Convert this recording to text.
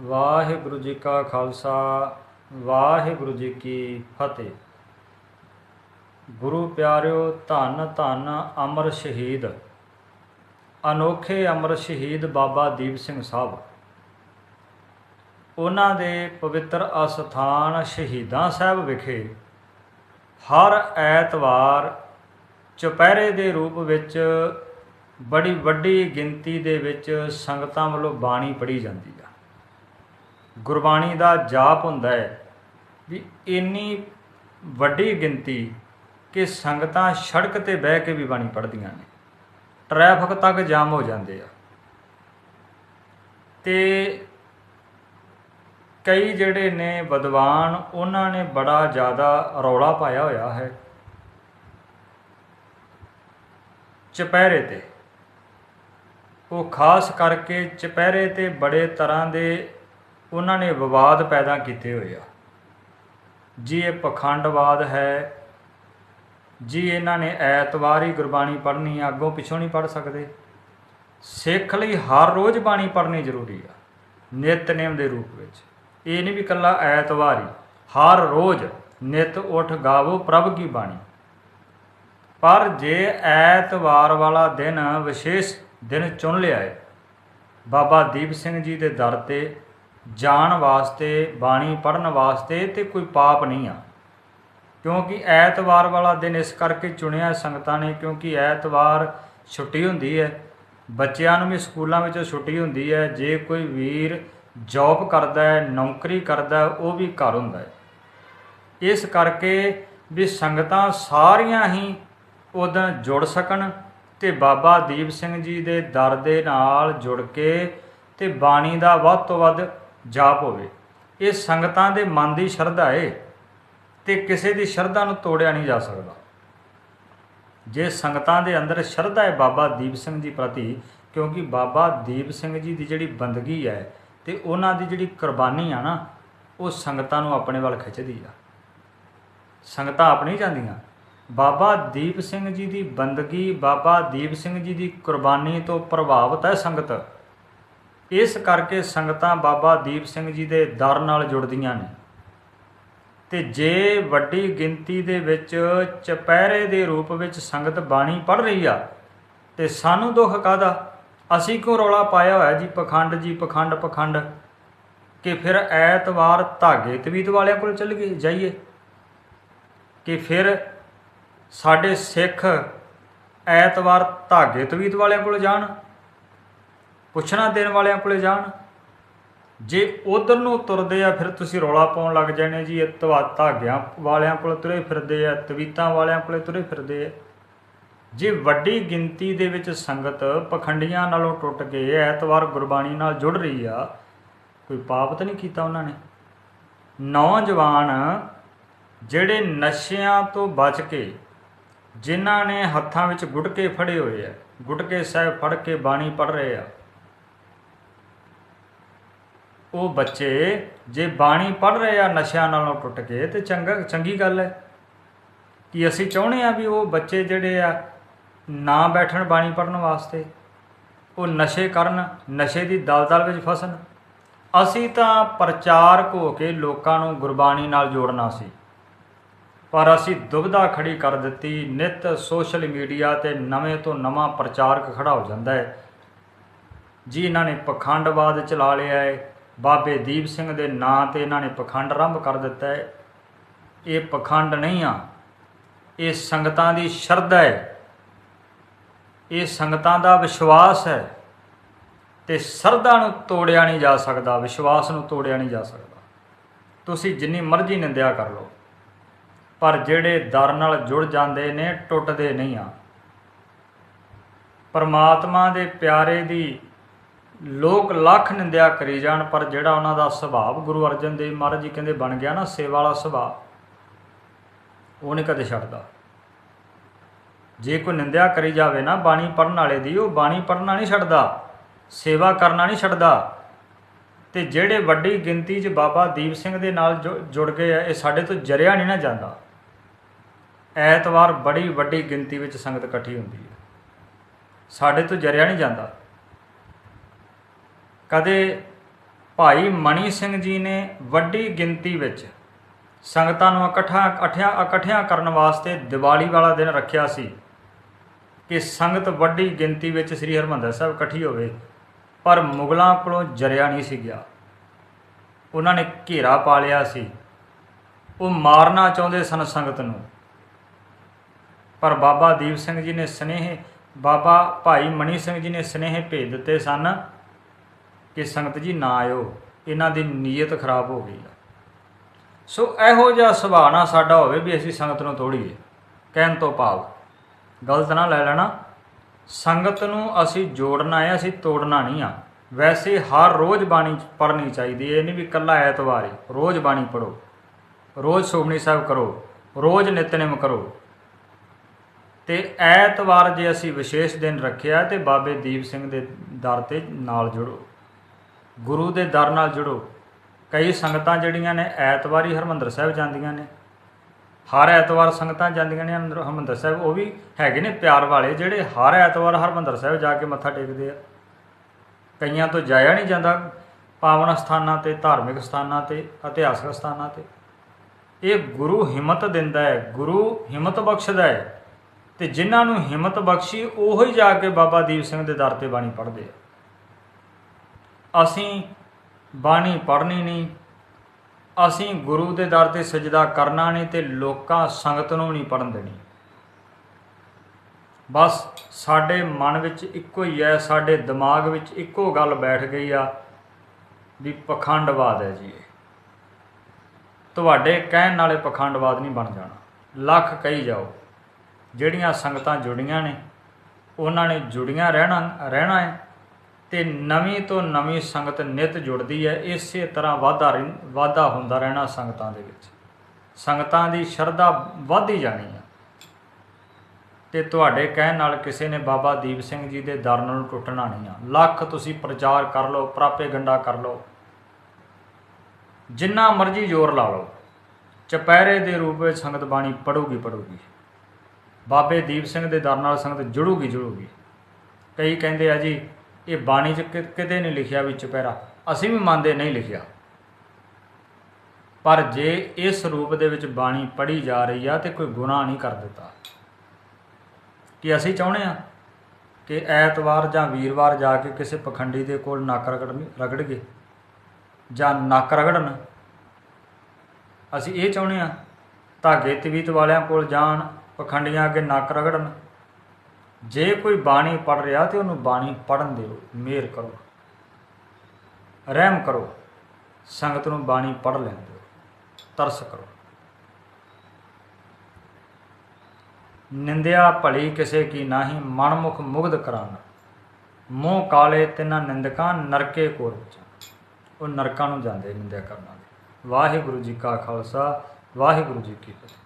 ਵਾਹਿਗੁਰੂ ਜੀ ਕਾ ਖਾਲਸਾ, ਵਾਹਿਗੁਰੂ ਜੀ ਕੀ ਫਤਿਹ। ਗੁਰੂ ਪਿਆਰਿਓ, ਧੰਨ ਧੰਨ ਅਮਰ ਸ਼ਹੀਦ। ਅਨੋਖੇ ਅਮਰ ਸ਼ਹੀਦ ਬਾਬਾ ਦੀਪ ਸਿੰਘ ਸਾਹਿਬ। ਉਹਨਾਂ ਦੇ ਪਵਿੱਤਰ ਅਸਥਾਨ ਸ਼ਹੀਦਾਂ ਸਾਹਿਬ ਵਿਖੇ ਹਰ ਐਤਵਾਰ ਚੁਪਹਿਰੇ ਦੇ ਰੂਪ ਵਿੱਚ ਬੜੀ ਵੱਡੀ ਗਿਣਤੀ ਦੇ ਵਿੱਚ ਸੰਗਤਾਂ ਵੱਲੋਂ ਬਾਣੀ ਪੜ੍ਹੀ ਜਾਂਦੀ ਆ। ਗੁਰਬਾਣੀ ਦਾ ਜਾਪ ਹੁੰਦਾ ਹੈ ਵੀ ਇੰਨੀ ਵੱਡੀ ਗਿਣਤੀ ਕਿ ਸੰਗਤਾਂ ਸੜਕ ਤੇ ਬਹਿ ਕੇ ਵੀ ਬਾਣੀ ਪੜ੍ਹਦੀਆਂ ਨੇ। ਟ੍ਰੈਫਿਕ ਤੱਕ ਜਾਮ ਹੋ ਜਾਂਦੇ ਆ। ਤੇ ਕਈ ਜਿਹੜੇ ਨੇ ਵਿਦਵਾਨ, ਉਹਨਾਂ ਨੇ ਬੜਾ ਜ਼ਿਆਦਾ ਰੌਲਾ ਪਾਇਆ ਹੋਇਆ ਹੈ ਚਪਹਿਰੇ ਤੇ। ਉਹ ਖਾਸ ਕਰਕੇ ਚਪਹਿਰੇ ਤੇ ਬੜੇ ਤਰ੍ਹਾਂ ਦੇ ਉਹਨਾਂ ਨੇ ਵਿਵਾਦ ਪੈਦਾ ਕੀਤੇ ਹੋਏ ਆ। ਜੀ ਇਹ ਪਖੰਡਵਾਦ ਹੈ। ਜੀ ਇਹਨਾਂ ਨੇ ਐਤਵਾਰ ਹੀ ਗੁਰਬਾਣੀ ਪੜ੍ਹਨੀ ਆ, ਅੱਗੋਂ ਪਿੱਛੋਂ ਨਹੀਂ ਪੜ੍ਹ ਸਕਦੇ। ਸਿੱਖ ਲਈ ਹਰ ਰੋਜ਼ ਬਾਣੀ ਪੜ੍ਹਨੀ ਜ਼ਰੂਰੀ ਆ ਨਿਤਨੇਮ ਦੇ ਰੂਪ ਵਿੱਚ। ਇਹ ਨਹੀਂ ਵੀ ਕੱਲਾ ਐਤਵਾਰ ਹੀ, ਹਰ ਰੋਜ਼ ਨਿਤ ਉਠ ਗਾਵੋ ਪ੍ਰਭ ਕੀ ਬਾਣੀ। ਪਰ ਜੇ ਐਤਵਾਰ ਵਾਲਾ ਦਿਨ ਵਿਸ਼ੇਸ਼ ਦਿਨ ਚੁਣ ਲਿਆ ਹੈ ਬਾਬਾ ਦੀਪ ਸਿੰਘ ਜੀ ਦੇ ਦਰ ਤੇ ਜਾਣ ਵਾਸਤੇ, ਬਾਣੀ ਪੜਨ ਵਾਸਤੇ ਤੇ ਕੋਈ ਪਾਪ ਨਹੀਂ ਆ। ਕਿਉਂਕਿ ਐਤਵਾਰ ਵਾਲਾ ਦਿਨ ਇਸ ਕਰਕੇ ਚੁਣਿਆ ਸੰਗਤਾਂ ਨੇ, ਕਿਉਂਕਿ ਐਤਵਾਰ ਛੁੱਟੀ ਹੁੰਦੀ ਹੈ। ਬੱਚਿਆਂ ਨੂੰ ਵੀ ਸਕੂਲਾਂ ਵਿੱਚੋਂ ਛੁੱਟੀ ਹੁੰਦੀ ਹੈ। ਜੇ ਕੋਈ ਵੀਰ ਜੌਬ ਕਰਦਾ ਹੈ, ਨੌਕਰੀ ਕਰਦਾ ਉਹ ਵੀ ਘਰ ਹੁੰਦਾ ਹੈ। ਇਸ ਕਰਕੇ ਵੀ ਸੰਗਤਾਂ ਸਾਰੀਆਂ ਹੀ ਉਦੋਂ ਜੁੜ ਸਕਣ ਤੇ ਬਾਬਾ ਦੀਪ ਸਿੰਘ ਜੀ ਦੇ ਦਰ ਦੇ ਨਾਲ ਜੁੜ ਕੇ ਤੇ ਬਾਣੀ ਦਾ ਵੱਧ ਤੋਂ ਵੱਧ ਜਾਪ ਹੋਵੇ। ਇਹ ਸੰਗਤਾਂ ਦੇ ਮਨ ਦੀ ਸ਼ਰਧਾ ਏ ਤੇ ਕਿਸੇ ਦੀ ਸ਼ਰਧਾ ਨੂੰ ਤੋੜਿਆ ਨਹੀਂ ਜਾ ਸਕਦਾ। ਜੇ ਸੰਗਤਾਂ ਦੇ ਅੰਦਰ ਸ਼ਰਧਾ ਹੈ ਬਾਬਾ ਦੀਪ ਸਿੰਘ ਜੀ ਪ੍ਰਤੀ, ਕਿਉਂਕਿ ਬਾਬਾ ਦੀਪ ਸਿੰਘ ਜੀ ਦੀ ਜਿਹੜੀ ਬੰਦਗੀ ਹੈ ਤੇ ਉਹਨਾਂ ਦੀ ਜਿਹੜੀ ਕੁਰਬਾਨੀ ਆ ਨਾ, ਉਹ ਸੰਗਤਾਂ ਨੂੰ ਆਪਣੇ ਵੱਲ ਖਿੱਚਦੀ ਆ। ਸੰਗਤਾਂ ਆਪਣੀ ਜਾਂਦੀਆਂ। ਬਾਬਾ ਦੀਪ ਸਿੰਘ ਜੀ ਦੀ ਬੰਦਗੀ, ਬਾਬਾ ਦੀਪ ਸਿੰਘ ਜੀ ਦੀ ਕੁਰਬਾਨੀ ਤੋਂ ਪ੍ਰਭਾਵਿਤ ਹੈ ਸੰਗਤ। ਇਸ ਕਰਕੇ ਸੰਗਤਾਂ ਬਾਬਾ ਦੀਪ ਸਿੰਘ ਜੀ ਦੇ ਦਰ ਨਾਲ ਜੁੜਦੀਆਂ ਨੇ। ਤੇ ਜੇ ਵੱਡੀ ਗਿਣਤੀ ਦੇ ਵਿੱਚ ਚਪਹਿਰੇ ਦੇ ਰੂਪ ਵਿੱਚ ਸੰਗਤ ਬਾਣੀ ਪੜ ਰਹੀ ਆ, ਤੇ ਸਾਨੂੰ ਦੁੱਖ ਕਾਦਾ ਅਸੀਂ ਕਿਉਂ ਰੌਲਾ ਪਾਇਆ ਹੋਇਆ ਜੀ ਪਖੰਡ ਜੀ ਪਖੰਡ ਪਖੰਡ? ਕਿ ਫਿਰ ਐਤਵਾਰ ਧਾਗੇ ਤਵੀਤ ਵਾਲਿਆਂ ਕੋਲ ਚੱਲ ਗਏ, ਜਾਈਏ। ਕਿ ਫਿਰ ਸਾਡੇ ਸਿੱਖ ਐਤਵਾਰ ਧਾਗੇ ਤਵੀਤ ਵਾਲਿਆਂ ਕੋਲ ਜਾਣ? ਪੁੱਛਣਾ ਦੇਣ ਵਾਲਿਆਂ ਕੋਲੇ ਜਾਣ। ਜੇ ਉਧਰ ਨੂੰ ਤੁਰਦੇ ਆ, ਫਿਰ ਤੁਸੀਂ ਰੌਲਾ ਪਾਉਣ ਲੱਗ ਜਾਣੇ ਜੀ। ਇਹ ਧਵਾ ਧਾਗਿਆਂ ਵਾਲਿਆਂ ਕੋਲ ਤੁਰੇ ਫਿਰਦੇ ਆ, ਤਵੀਤਾਂ ਵਾਲਿਆਂ ਕੋਲੇ ਤੁਰੇ ਫਿਰਦੇ ਆ। ਜੇ ਵੱਡੀ ਗਿਣਤੀ ਦੇ ਵਿੱਚ ਸੰਗਤ ਪਖੰਡੀਆਂ ਨਾਲੋਂ ਟੁੱਟ ਕੇ ਐਤਵਾਰ ਗੁਰਬਾਣੀ ਨਾਲ ਜੁੜ ਰਹੀ ਆ, ਕੋਈ ਪਾਪ ਤਾਂ ਨਹੀਂ ਕੀਤਾ ਉਹਨਾਂ ਨੇ? ਨੌਜਵਾਨ ਜਿਹੜੇ ਨਸ਼ਿਆਂ ਤੋਂ ਬਚ ਕੇ, ਜਿਨ੍ਹਾਂ ਨੇ ਹੱਥਾਂ ਵਿੱਚ ਗੁਟਕੇ ਫੜੇ ਹੋਏ ਆ, ਗੁਟਕੇ ਸਾਹਿਬ ਫੜ ਕੇ ਬਾਣੀ ਪੜ ਰਹੇ ਆ ਉਹ ਬੱਚੇ ਜੇ ਬਾਣੀ ਪੜ੍ਹ ਰਹੇ ਆ ਨਸ਼ਿਆਂ ਨਾਲੋਂ ਟੁੱਟ ਕੇ, ਤੇ ਚੰਗਾ, ਚੰਗੀ ਗੱਲ ਹੈ। ਕਿ ਅਸੀਂ ਚਾਹੁੰਦੇ ਆ ਵੀ ਉਹ ਬੱਚੇ ਜਿਹੜੇ ਆ ਨਾ ਬੈਠਣ ਬਾਣੀ ਪੜਨ ਵਾਸਤੇ? ਉਹ ਨਸ਼ੇ ਕਰਨ, ਨਸ਼ੇ ਦੀ ਦਲਦਲ ਵਿੱਚ ਫਸਣ। ਅਸੀਂ ਤਾਂ ਪ੍ਰਚਾਰਕ ਹੋ ਕੇ ਲੋਕਾਂ ਨੂੰ ਗੁਰਬਾਣੀ ਨਾਲ ਜੋੜਨਾ ਸੀ। ਪਰ ਅਸੀਂ ਦੁਬਿਧਾ ਖੜੀ ਕਰ ਦਿੱਤੀ, ਨਿਤ ਸੋਸ਼ਲ ਮੀਡੀਆ ਤੇ ਨਵੇਂ ਤੋਂ ਨਵਾਂ ਪ੍ਰਚਾਰਕ ਖੜਾ ਹੋ ਜਾਂਦਾ ਹੈ। ਜੀ ਇਹਨਾਂ ਨੇ ਪਖੰਡਵਾਦ ਚਲਾ ਲਿਆ ਹੈ। ਬਾਬੇ ਦੀਪ ਸਿੰਘ ਦੇ ਨਾਂ ਤੇ ਇਹਨਾਂ ਨੇ ਪਖੰਡ ਆਰੰਭ ਕਰ ਦਿੱਤਾ ਹੈ। ਇਹ ਪਖੰਡ ਨਹੀਂ ਆ, ਇਹ ਸੰਗਤਾਂ ਦੀ ਸ਼ਰਧਾ ਹੈ। ਇਹ ਸੰਗਤਾਂ ਦਾ ਵਿਸ਼ਵਾਸ ਹੈ ਤੇ ਸਰਧਾ ਨੂੰ ਤੋੜਿਆ ਨਹੀਂ ਜਾ ਸਕਦਾ, ਵਿਸ਼ਵਾਸ ਨੂੰ ਤੋੜਿਆ ਨਹੀਂ ਜਾ ਸਕਦਾ। ਤੁਸੀਂ ਜਿੰਨੀ ਮਰਜ਼ੀ ਨਿੰਦਿਆ ਕਰ ਲਓ, ਪਰ ਜਿਹੜੇ ਦਰ ਨਾਲ ਜੁੜ ਜਾਂਦੇ ਨੇ, ਟੁੱਟਦੇ ਨਹੀਂ ਆ। ਪਰਮਾਤਮਾ ਦੇ ਪਿਆਰੇ ਦੀ ਲੋਕ ਲੱਖ ਨਿੰਦਿਆ ਕਰੀ ਜਾਣ, ਪਰ ਜਿਹੜਾ ਉਹਨਾਂ ਦਾ ਸੁਭਾਅ, ਗੁਰੂ ਅਰਜਨ ਦੇਵ ਮਹਾਰਾਜ ਜੀ ਕਹਿੰਦੇ ਬਣ ਗਿਆ ਨਾ ਸੇਵਾ ਵਾਲਾ ਸੁਭਾਅ, ਉਹ ਨਹੀਂ ਕਦੇ ਛੱਡਦਾ। ਜੇ ਕੋਈ ਨਿੰਦਿਆ ਕਰੀ ਜਾਵੇ ਨਾ, ਬਾਣੀ ਪੜਨ ਵਾਲੇ ਦੀ, ਉਹ ਬਾਣੀ ਪੜਨਾ ਨਹੀਂ ਛੱਡਦਾ, ਸੇਵਾ ਕਰਨਾ ਨਹੀਂ ਛੱਡਦਾ। ਤੇ ਜਿਹੜੇ ਵੱਡੀ ਗਿਣਤੀ 'ਚ ਬਾਬਾ ਦੀਪ ਸਿੰਘ ਦੇ ਨਾਲ ਜੁ- ਜੁੜ ਗਏ ਆ, ਇਹ ਸਾਡੇ ਤੋਂ ਜਰਿਆ ਨਹੀਂ ਨਾ ਜਾਂਦਾ। ਐਤਵਾਰ ਬੜੀ ਵੱਡੀ ਗਿਣਤੀ ਵਿੱਚ ਸੰਗਤ ਇਕੱਠੀ ਹੁੰਦੀ ਹੈ। ਸਾਡੇ ਤੋਂ ਜਰਿਆ ਨਹੀਂ ਜਾਂਦਾ। ਕਦੇ ਭਾਈ ਮਣੀ ਸਿੰਘ ਜੀ ਨੇ ਵੱਡੀ ਗਿਣਤੀ ਵਿੱਚ ਸੰਗਤਾਂ ਨੂੰ ਇਕੱਠਾ ਇਕੱਠਿਆਂ ਇਕੱਠਿਆਂ ਕਰਨ ਵਾਸਤੇ ਦੀਵਾਲੀ ਵਾਲਾ ਦਿਨ ਰੱਖਿਆ ਸੀ ਕਿ ਸੰਗਤ ਵੱਡੀ ਗਿਣਤੀ ਵਿੱਚ ਸ੍ਰੀ ਹਰਮੰਦਰ ਸਾਹਿਬ ਇਕੱਠੀ ਹੋਵੇ, ਪਰ ਮੁਗਲਾਂ ਕੋਲੋਂ ਜਰਿਆ ਨਹੀਂ ਸੀ ਗਿਆ। ਉਹਨਾਂ ਨੇ ਘੇਰਾ ਪਾ ਲਿਆ ਸੀ। ਉਹ ਮਾਰਨਾ ਚਾਹੁੰਦੇ ਸਨ ਸੰਗਤ ਨੂੰ। ਪਰ ਬਾਬਾ ਦੀਪ ਸਿੰਘ ਜੀ ਨੇ ਸਨੇਹ, ਬਾਬਾ ਭਾਈ ਮਣੀ ਸਿੰਘ ਜੀ ਨੇ ਸਨੇਹ ਭੇਜ ਦਿੱਤੇ ਸਨ ਕਿ ਸੰਗਤ ਜੀ ਨਾ ਆਇਓ, ਇਹਨਾਂ ਦੀ ਨੀਅਤ ਖਰਾਬ ਹੋ ਗਈ ਆ। ਸੋ ਇਹੋ ਜਿਹਾ ਸੁਭਾਅ ਨਾ ਸਾਡਾ ਹੋਵੇ ਵੀ ਅਸੀਂ ਸੰਗਤ ਨੂੰ ਤੋੜੀਏ, ਕਹਿਣ ਤੋਂ ਭਾਵ, ਗਲਤ ਨਾ ਲੈ ਲੈਣਾ। ਸੰਗਤ ਨੂੰ ਅਸੀਂ ਜੋੜਨਾ ਹੈ, ਅਸੀਂ ਤੋੜਨਾ ਨਹੀਂ ਆ। ਵੈਸੇ ਹਰ ਰੋਜ਼ ਬਾਣੀ ਪੜ੍ਹਨੀ ਚਾਹੀਦੀ ਹੈ, ਇਹ ਨਹੀਂ ਵੀ ਇਕੱਲਾ ਐਤਵਾਰ ਹੀ, ਰੋਜ਼ ਬਾਣੀ ਪੜੋ ਰੋਜ਼ ਸੋਮਣੀ ਸਾਹਿਬ ਕਰੋ, ਰੋਜ਼ ਨਿਤਨੇਮ ਕਰੋ। ਤੇ ਐਤਵਾਰ ਜੇ ਅਸੀਂ ਵਿਸ਼ੇਸ਼ ਦਿਨ ਰੱਖਿਆ ਤੇ ਬਾਬੇ ਦੀਪ ਸਿੰਘ ਦੇ ਦਰ ਤੇ ਨਾਲ ਜੁੜੋ। ਗੁਰੂ ਦੇ ਦਰ ਨਾਲ ਜੁੜੋ। ਕਈ ਸੰਗਤਾਂ ਜਿਹੜੀਆਂ ਨੇ ਐਤਵਾਰ ਹੀ ਹਰਮੰਦਰ ਸਾਹਿਬ ਜਾਂਦੀਆਂ ਨੇ। ਹਰ ਐਤਵਾਰ ਸੰਗਤਾਂ ਜਾਂਦੀਆਂ ਨੇ ਅੰਦਰ ਹਰਮੰਦਰ ਸਾਹਿਬ, ਉਹ ਵੀ ਹੈਗੇ ਨੇ ਪਿਆਰ ਵਾਲੇ ਜਿਹੜੇ ਹਰ ਐਤਵਾਰ ਹਰਮੰਦਰ ਸਾਹਿਬ ਜਾ ਕੇ ਮੱਥਾ ਟੇਕਦੇ ਆ। ਕਈਆਂ ਤੋਂ ਜਾਇਆ ਨਹੀਂ ਜਾਂਦਾ ਪਾਵਨ ਸਥਾਨਾਂ ਤੇ, ਧਾਰਮਿਕ ਸਥਾਨਾਂ ਤੇ, ਇਤਿਹਾਸਕ ਸਥਾਨਾਂ ਤੇ। ਇਹ ਗੁਰੂ ਹਿੰਮਤ ਦਿੰਦਾ ਹੈ, ਗੁਰੂ ਹਿੰਮਤ ਬਖਸ਼ਦਾ ਹੈ। ਤੇ ਜਿਨ੍ਹਾਂ ਨੂੰ ਹਿੰਮਤ ਬਖਸ਼ੀ, ਉਹੀ ਜਾ ਕੇ ਬਾਬਾ ਦੀਪ ਸਿੰਘ ਦੇ ਦਰ ਤੇ ਬਾਣੀ ਪੜ੍ਹਦੇ ਆ। ਅਸੀਂ ਬਾਣੀ ਪੜ੍ਹਨੀ ਨਹੀਂ, ਅਸੀਂ ਗੁਰੂ ਦੇ ਦਰ ਤੇ ਸਜਦਾ ਕਰਨਾ ਨਹੀਂ ਤੇ ਲੋਕਾਂ ਸੰਗਤ ਨੂੰ ਨਹੀਂ ਪੜਨ ਦੇਣੀ। ਬਸ ਸਾਡੇ ਮਨ ਵਿੱਚ ਇੱਕੋ ਹੀ ਹੈ, ਸਾਡੇ ਦਿਮਾਗ ਵਿੱਚ ਇੱਕੋ ਗੱਲ ਬੈਠ ਗਈ ਆ ਵੀ ਪਖੰਡਵਾਦ ਹੈ ਜੀ ਇਹ। ਤੁਹਾਡੇ ਕਹਿਣ ਨਾਲੇ ਪਖੰਡਵਾਦ ਨਹੀਂ ਬਣ ਜਾਣਾ। ਲੱਖ ਕਹੀ ਜਾਓ, ਜਿਹੜੀਆਂ ਸੰਗਤਾਂ ਜੁੜੀਆਂ ਨੇ, ਉਹਨਾਂ ਨੇ ਜੁੜੀਆਂ ਰਹਿਣਾ ਰਹਿਣਾ ਹੈ। ਤੇ ਨਵੀਂ ਤੋਂ ਨਵੀਂ ਸੰਗਤ ਨਿਤ ਜੁੜਦੀ ਹੈ, ਇਸੇ ਤਰ੍ਹਾਂ ਵਾਧਾ ਰਹਿ- ਵਾਧਾ ਹੁੰਦਾ ਰਹਿਣਾ ਸੰਗਤਾਂ ਦੇ ਵਿੱਚ। ਸੰਗਤਾਂ ਦੀ ਸ਼ਰਧਾ ਵਧਦੀ ਜਾਣੀ ਹੈ। ਤੇ ਤੁਹਾਡੇ ਕਹਿਣ ਨਾਲ ਕਿਸੇ ਨੇ ਬਾਬਾ ਦੀਪ ਸਿੰਘ ਜੀ ਦੇ ਦਰਨ ਨੂੰ ਟੁੱਟਣਾ ਨਹੀਂ ਆ। ਲੱਖ ਤੁਸੀਂ ਪ੍ਰਚਾਰ ਕਰ ਲਓ, ਪ੍ਰਾਪੇ ਗੰਡਾ ਕਰ ਲਓ। ਜਿੰਨਾ ਮਰਜ਼ੀ ਜ਼ੋਰ ਲਾ ਲਓ। ਚਪਹਿਰੇ ਦੇ ਰੂਪ ਵਿੱਚ ਸੰਗਤ ਬਾਣੀ ਪੜੂਗੀ ਪੜੂਗੀ ਬਾਬੇ ਦੀਪ ਸਿੰਘ ਦੇ ਦਰ ਨਾਲ ਸੰਗਤ ਜੁੜੂਗੀ ਜੁੜੂਗੀ। ਕਈ ਕਹਿੰਦੇ ਆ ਜੀ ਇਹ ਬਾਣੀ 'ਚ ਕਿ- ਕਿਤੇ ਨਹੀਂ ਲਿਖਿਆ ਵੀ ਚੁਪਹਿਰਾ ਅਸੀਂ ਵੀ ਮੰਨਦੇ ਨਹੀਂ ਲਿਖਿਆ। ਪਰ ਜੇ ਇਸ ਰੂਪ ਦੇ ਵਿੱਚ ਬਾਣੀ ਪੜ੍ਹੀ ਜਾ ਰਹੀ ਆ ਤੇ ਕੋਈ ਗੁਨਾਹ ਨਹੀਂ ਕਰ ਦਿੱਤਾ। ਕਿ ਅਸੀਂ ਚਾਹੁੰਦੇ ਆ ਕਿ ਐਤਵਾਰ ਜਾਂ ਵੀਰਵਾਰ ਜਾ ਕੇ ਕਿਸੇ ਪਖੰਡੀ ਦੇ ਕੋਲ ਨੱਕ ਰਗੜ ਰਗੜ ਗਏ ਜਾਂ ਨੱਕ ਰਗੜਨ? ਅਸੀਂ ਇਹ ਚਾਹੁੰਦੇ ਆ ਧਾਗੇ ਤਵੀਤ ਵਾਲਿਆਂ ਕੋਲ ਜਾਣ, ਪਖੰਡੀਆਂ ਅੱਗੇ ਨੱਕ ਰਗੜਨ। ਜੇ ਕੋਈ ਬਾਣੀ ਪੜ ਰਿਹਾ ਤੇ ਉਹਨੂੰ ਬਾਣੀ ਪੜਨ ਦਿਓ, ਮਿਹਰ ਕਰੋ। ਰਹਿਮ ਕਰੋ। ਸੰਗਤ ਨੂੰ ਬਾਣੀ ਪੜ ਲੈਣ ਦਿਓ। ਤਰਸ ਕਰੋ। ਨਿੰਦਿਆ ਭਲੀ ਕਿਸੇ ਕੀ ਨਾਹੀ, ਮਨਮੁਖ ਮੁਗਧ ਕਰਾਨ ਮੂੰਹ ਕਾਲੇ ਤਿਨਾਂ ਨਿੰਦਕਾਂ, ਨਰਕੇ ਕੋਰ ਵਿੱਚ ਉਹ ਨਰਕਾਂ ਨੂੰ ਜਾਂਦੇ ਨਿੰਦਿਆ ਕਰਨਾ ਵਾਲੇ। ਵਾਹਿਗੁਰੂ ਜੀ ਕਾ ਖਾਲਸਾ, ਵਾਹਿਗੁਰੂ ਜੀ ਕੀ ਫਤਿਹ।